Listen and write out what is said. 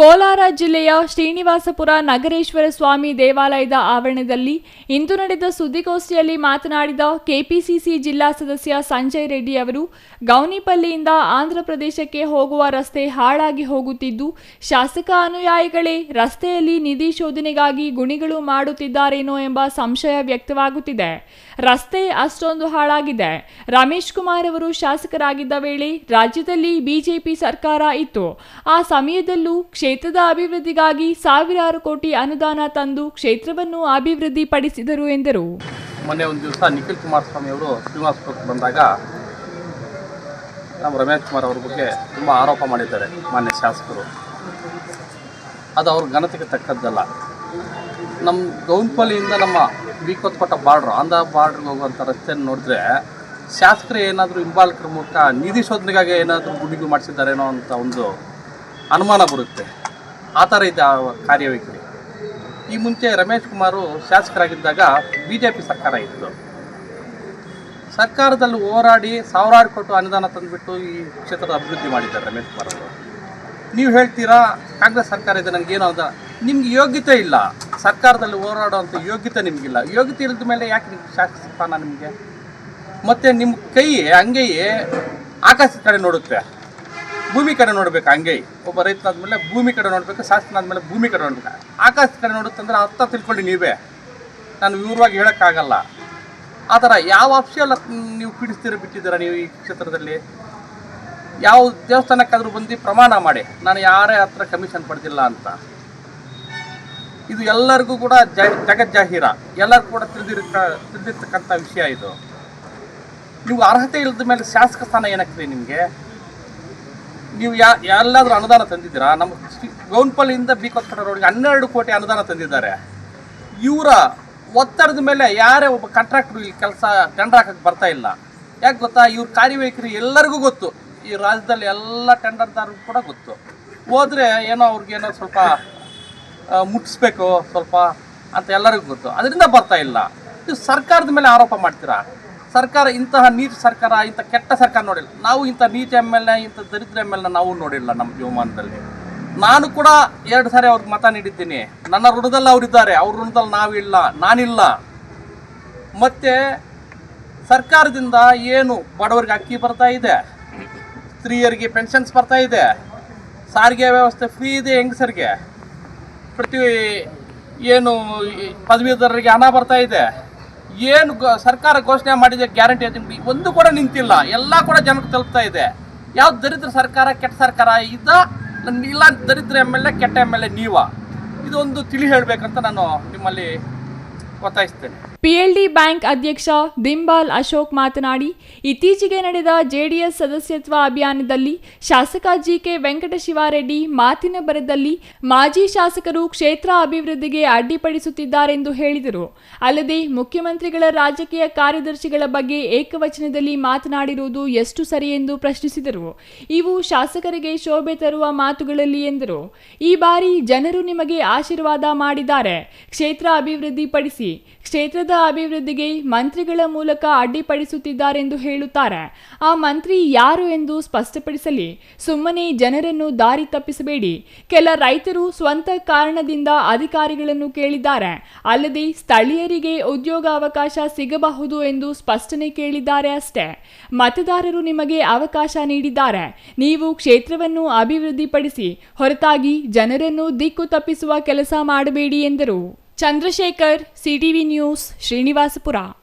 ಕೋಲಾರ ಜಿಲ್ಲೆಯ ಶ್ರೀನಿವಾಸಪುರ ನಗರೇಶ್ವರ ಸ್ವಾಮಿ ದೇವಾಲಯದ ಆವರಣದಲ್ಲಿ ಇಂದು ನಡೆದ ಸುದ್ದಿಗೋಷ್ಠಿಯಲ್ಲಿ ಮಾತನಾಡಿದ ಕೆಪಿಸಿಸಿ ಜಿಲ್ಲಾ ಸದಸ್ಯ ಸಂಜಯ್ ರೆಡ್ಡಿ ಅವರು, ಗೌನಿಪಲ್ಲಿಯಿಂದ ಆಂಧ್ರಪ್ರದೇಶಕ್ಕೆ ಹೋಗುವ ರಸ್ತೆ ಹಾಳಾಗಿ ಹೋಗುತ್ತಿದ್ದು, ಶಾಸಕ ಅನುಯಾಯಿಗಳೇ ರಸ್ತೆಯಲ್ಲಿ ನಿಧಿ ಶೋಧನೆಗಾಗಿ ಗುಣಿಗಳು ಮಾಡುತ್ತಿದ್ದಾರೇನೋ ಎಂಬ ಸಂಶಯ ವ್ಯಕ್ತವಾಗುತ್ತಿದೆ. ರಸ್ತೆ ಅಷ್ಟೊಂದು ಹಾಳಾಗಿದೆ. ರಮೇಶ್ ಕುಮಾರ್ ಅವರು ಶಾಸಕರಾಗಿದ್ದ ವೇಳೆ ರಾಜ್ಯದಲ್ಲಿ ಬಿಜೆಪಿ ಸರ್ಕಾರ ಇತ್ತು. ಆ ಸಮಯದಲ್ಲೂ ಕ್ಷೇತ್ರದ ಅಭಿವೃದ್ಧಿಗಾಗಿ ಸಾವಿರಾರು ಕೋಟಿ ಅನುದಾನ ತಂದು ಕ್ಷೇತ್ರವನ್ನು ಅಭಿವೃದ್ಧಿ ಪಡಿಸಿದರು ಎಂದರು. ಮೊನ್ನೆ ಒಂದು ದಿವಸ ನಿಖಿಲ್ ಕುಮಾರಸ್ವಾಮಿ ಅವರು ಶ್ರೀನಿವಾಸಪುರಕ್ಕೆ ಬಂದಾಗ ನಮ್ಮ ರಮೇಶ್ ಕುಮಾರ್ ಅವ್ರ ಬಗ್ಗೆ ತುಂಬ ಆರೋಪ ಮಾಡಿದ್ದಾರೆ ಮಾನ್ಯ ಶಾಸಕರು. ಅದು ಅವ್ರ ಘನತೆಗೆ ತಕ್ಕದ್ದಲ್ಲ. ನಮ್ಮ ಗೌನ್ಪಲ್ಲಿಯಿಂದ ನಮ್ಮ ಬೀಕೋತ್ಪಟ್ಟ ಬಾರ್ಡ್ರು, ಆಂಧ್ರ ಬಾರ್ಡ್ರಿಗೆ ಹೋಗುವಂಥ ರಸ್ತೆಯನ್ನು ನೋಡಿದ್ರೆ ಶಾಸಕರು ಏನಾದರೂ ಹಿಂಬಾಲಕರ ಮೂಲಕ ನಿಧಿ ಶೋಧನೆಗಾಗಿ ಏನಾದರೂ ಗುಡಿಗೆ ಮಾಡಿಸಿದ್ದಾರೇನೋ ಅಂತ ಒಂದು ಅನುಮಾನ ಬರುತ್ತೆ. ಆ ಥರ ಇದ್ದ ಕಾರ್ಯವೈಖರಿ. ಈ ಮುಂಚೆ ರಮೇಶ್ ಕುಮಾರು ಶಾಸಕರಾಗಿದ್ದಾಗ ಬಿ ಜೆ ಪಿ ಸರ್ಕಾರ ಇತ್ತು. ಸರ್ಕಾರದಲ್ಲಿ ಹೋರಾಡಿ ಸಾವಿರಾರು ಕೋಟಿ ಅನುದಾನ ತಂದುಬಿಟ್ಟು ಈ ಕ್ಷೇತ್ರದ ಅಭಿವೃದ್ಧಿ ಮಾಡಿದ್ದಾರೆ ರಮೇಶ್ ಕುಮಾರ್ ಅವರು. ನೀವು ಹೇಳ್ತೀರಾ, ಕಾಂಗ್ರೆಸ್ ಸರ್ಕಾರ ಇದೆ ನನಗೇನು ಅಂತ ನಿಮ್ಗೆ ಯೋಗ್ಯತೆ ಇಲ್ಲ. ಸರ್ಕಾರದಲ್ಲಿ ಹೋರಾಡುವಂಥ ಯೋಗ್ಯತೆ ನಿಮಗಿಲ್ಲ. ಯೋಗ್ಯತೆ ಇಲ್ಲದ ಮೇಲೆ ಯಾಕೆ ನಿಮ್ಗೆ ಶಾಸಕ ಸ್ಥಾನ ನಿಮಗೆ? ಮತ್ತು ನಿಮ್ಮ ಕೈ ಹಂಗೆಯೇ ಆಕಾಶದ ಕಡೆ ನೋಡುತ್ತೆ. ಭೂಮಿ ಕಡೆ ನೋಡ್ಬೇಕು, ಹಂಗೆ. ಒಬ್ಬ ರೈತನಾದ್ಮೇಲೆ ಭೂಮಿ ಕಡೆ ನೋಡಬೇಕು ಆದ್ಮೇಲೆ ಭೂಮಿ ಕಡೆ ನೋಡ್ಬೇಕು. ಆಕಾಶ ಕಡೆ ನೋಡುತ್ತಂದ್ರೆ ಅರ್ಥ ತಿಳ್ಕೊಳ್ಳಿ ನೀವೇ. ನಾನು ವಿವರವಾಗಿ ಹೇಳೋಕ್ಕಾಗಲ್ಲ. ಆ ಥರ ಯಾವ ಅಫಿಷಿಯಲ್ ನೀವು ಪೀಡಿಸ್ತೀರ, ಬಿಟ್ಟಿದ್ದೀರ ನೀವು ಈ ಕ್ಷೇತ್ರದಲ್ಲಿ? ಯಾವ ದೇವಸ್ಥಾನಕ್ಕಾದರೂ ಬಂದು ಪ್ರಮಾಣ ಮಾಡಿ. ನಾನು ಯಾರೇ ಹತ್ರ ಕಮಿಷನ್ ಪಡೆದಿಲ್ಲ ಅಂತ. ಇದು ಎಲ್ಲರಿಗೂ ಕೂಡ ಜ ಜಗಜ್ಜಾಹೀರ ಎಲ್ಲರಿಗೂ ಕೂಡ ತಿಳಿದಿರ್ತ ತಿಳಿದಿರ್ತಕ್ಕಂಥ ವಿಷಯ ಇದು. ನೀವು ಅರ್ಹತೆ ಇಲ್ಲದ ಮೇಲೆ ಶಾಸಕ ಸ್ಥಾನ ಏನಕ್ಕೆ ನಿಮಗೆ? ನೀವು ಯಾ ಎಲ್ಲಾದರೂ ಅನುದಾನ ತಂದಿದ್ದೀರಾ? ನಮ್ಮ ಗೌನ್ಪಲ್ಲಿಯಿಂದ ಬಿ ಕೊತ್ಪಟ ರೋಡ್ಗೆ ಹನ್ನೆರಡು ಕೋಟಿ ಅನುದಾನ ತಂದಿದ್ದಾರೆ. ಇವರ ಒತ್ತಡದ ಮೇಲೆ ಯಾರೇ ಒಬ್ಬ ಕಾಂಟ್ರಾಕ್ಟ್ರು ಇಲ್ಲಿ ಕೆಲಸ ಟೆಂಡರ್ ಹಾಕಕ್ಕೆ ಬರ್ತಾ ಇಲ್ಲ. ಯಾಕೆ ಗೊತ್ತಾ? ಇವ್ರ ಕಾರ್ಯವೈಖರಿ ಎಲ್ಲರಿಗೂ ಗೊತ್ತು. ಈ ರಾಜ್ಯದಲ್ಲಿ ಎಲ್ಲ ಟೆಂಡರ್ದಾರರು ಕೂಡ ಗೊತ್ತು. ಹೋದರೆ ಏನೋ ಅವ್ರಿಗೇನೋ ಸ್ವಲ್ಪ ಮುಟ್ಟಿಸ್ಬೇಕು ಸ್ವಲ್ಪ ಅಂತ ಎಲ್ಲರಿಗೂ ಗೊತ್ತು. ಅದರಿಂದ ಬರ್ತಾ ಇಲ್ಲ. ನೀವು ಸರ್ಕಾರದ ಮೇಲೆ ಆರೋಪ ಮಾಡ್ತೀರಾ? ಸರ್ಕಾರ ಇಂತಹ ನೀತಿ ಸರ್ಕಾರ, ಇಂಥ ಕೆಟ್ಟ ಸರ್ಕಾರ ನೋಡಿಲ್ಲ. ನಾವು ಇಂಥ ನೀತಿ ಎಂ ಎಲ್ ಎ ಇಂಥ ದರಿದ್ರ ಎಂ ಎಲ್ ನಾವು ನೋಡಿಲ್ಲ ನಮ್ಮ ಜೀವಮಾನದಲ್ಲಿ. ನಾನು ಕೂಡ ಎರಡು ಸಾರಿ ಅವ್ರಿಗೆ ಮತ ನೀಡಿದ್ದೀನಿ. ನನ್ನ ಋಣದಲ್ಲಿ ಅವರಿದ್ದಾರೆ. ಅವ್ರ ಋಣದಲ್ಲಿ ನಾವಿಲ್ಲ, ನಾನಿಲ್ಲ. ಮತ್ತು ಸರ್ಕಾರದಿಂದ ಏನು ಬಡವರಿಗೆ ಅಕ್ಕಿ ಬರ್ತಾ ಇದೆ, ಸ್ತ್ರೀಯರಿಗೆ ಪೆನ್ಷನ್ಸ್ ಬರ್ತಾ ಇದೆ, ಸಾರಿಗೆ ವ್ಯವಸ್ಥೆ ಫ್ರೀ ಇದೆ ಹೆಂಗಸರಿಗೆ. ಪ್ರತಿ ಏನು ಪದವೀಧರರಿಗೆ ಹಣ ಬರ್ತಾ ಇದೆ. ಏನು ಸರ್ಕಾರ ಘೋಷಣೆ ಮಾಡಿದೆ ಗ್ಯಾರಂಟಿ ಅಂತ ಒಂದು ಕೂಡ ನಿಂತಿಲ್ಲ. ಎಲ್ಲ ಕೂಡ ಜನಕ್ಕೆ ತಲುಪ್ತಾ ಇದೆ. ಯಾವ ದರಿದ್ರ ಸರ್ಕಾರ, ಕೆಟ್ಟ ಸರ್ಕಾರ ಇದ್ದ ಇಲ್ಲ, ದರಿದ್ರ ಎಂ ಎಲ್ ಎ, ಕೆಟ್ಟ ಎಂ ಎಲ್ ಎ ನೀವ. ಇದೊಂದು ತಿಳಿ ಹೇಳಬೇಕಂತ ನಾನು ನಿಮ್ಮಲ್ಲಿ ಒತ್ತಾಯಿಸ್ತೇನೆ. ಪಿಎಲ್ಡಿ ಬ್ಯಾಂಕ್ ಅಧ್ಯಕ್ಷ ದಿಂಬಾಲ್ ಅಶೋಕ್ ಮಾತನಾಡಿ, ಇತ್ತೀಚೆಗೆ ನಡೆದ ಜೆಡಿಎಸ್ ಸದಸ್ಯತ್ವ ಅಭಿಯಾನದಲ್ಲಿ ಶಾಸಕ ಜಿಕೆ ವೆಂಕಟಶಿವಾರೆಡ್ಡಿ ಮಾತಿನ ಬರದಲ್ಲಿ ಮಾಜಿ ಶಾಸಕರು ಕ್ಷೇತ್ರ ಅಭಿವೃದ್ಧಿಗೆ ಅಡ್ಡಿಪಡಿಸುತ್ತಿದ್ದಾರೆಂದು ಹೇಳಿದರು. ಅಲ್ಲದೆ ಮುಖ್ಯಮಂತ್ರಿಗಳ ರಾಜಕೀಯ ಕಾರ್ಯದರ್ಶಿಗಳ ಬಗ್ಗೆ ಏಕವಚನದಲ್ಲಿ ಮಾತನಾಡಿರುವುದು ಎಷ್ಟು ಸರಿ ಎಂದು ಪ್ರಶ್ನಿಸಿದರು. ಇವು ಶಾಸಕರಿಗೆ ಶೋಭೆ ತರುವ ಮಾತುಗಳಲ್ಲಿ ಎಂದರು. ಈ ಬಾರಿ ಜನರು ನಿಮಗೆ ಆಶೀರ್ವಾದ ಮಾಡಿದ್ದಾರೆ. ಕ್ಷೇತ್ರ ಅಭಿವೃದ್ಧಿ ಪಡಿಸಿ ಕ್ಷೇತ್ರದ ಅಭಿವೃದ್ಧಿಗೆ ಮಂತ್ರಿಗಳ ಮೂಲಕ ಅಡ್ಡಿಪಡಿಸುತ್ತಿದ್ದಾರೆಂದು ಹೇಳುತ್ತಾರೆ. ಆ ಮಂತ್ರಿ ಯಾರು ಎಂದು ಸ್ಪಷ್ಟಪಡಿಸಲಿ. ಸುಮ್ಮನೆ ಜನರನ್ನು ದಾರಿ ತಪ್ಪಿಸಬೇಡಿ. ಕೆಲ ರೈತರು ಸ್ವಂತ ಕಾರಣದಿಂದ ಅಧಿಕಾರಿಗಳನ್ನು ಕೇಳಿದ್ದಾರೆ. ಅಲ್ಲದೆ ಸ್ಥಳೀಯರಿಗೆ ಉದ್ಯೋಗ ಅವಕಾಶ ಸಿಗಬಹುದು ಎಂದು ಸ್ಪಷ್ಟನೆ ಕೇಳಿದ್ದಾರೆ ಅಷ್ಟೇ. ಮತದಾರರು ನಿಮಗೆ ಅವಕಾಶ ನೀಡಿದ್ದಾರೆ. ನೀವು ಕ್ಷೇತ್ರವನ್ನು ಅಭಿವೃದ್ಧಿಪಡಿಸಿ, ಹೊರತಾಗಿ ಜನರನ್ನು ದಿಕ್ಕು ತಪ್ಪಿಸುವ ಕೆಲಸ ಮಾಡಬೇಡಿ ಎಂದರು. Chandrashekhar C T V news Srinivaspura.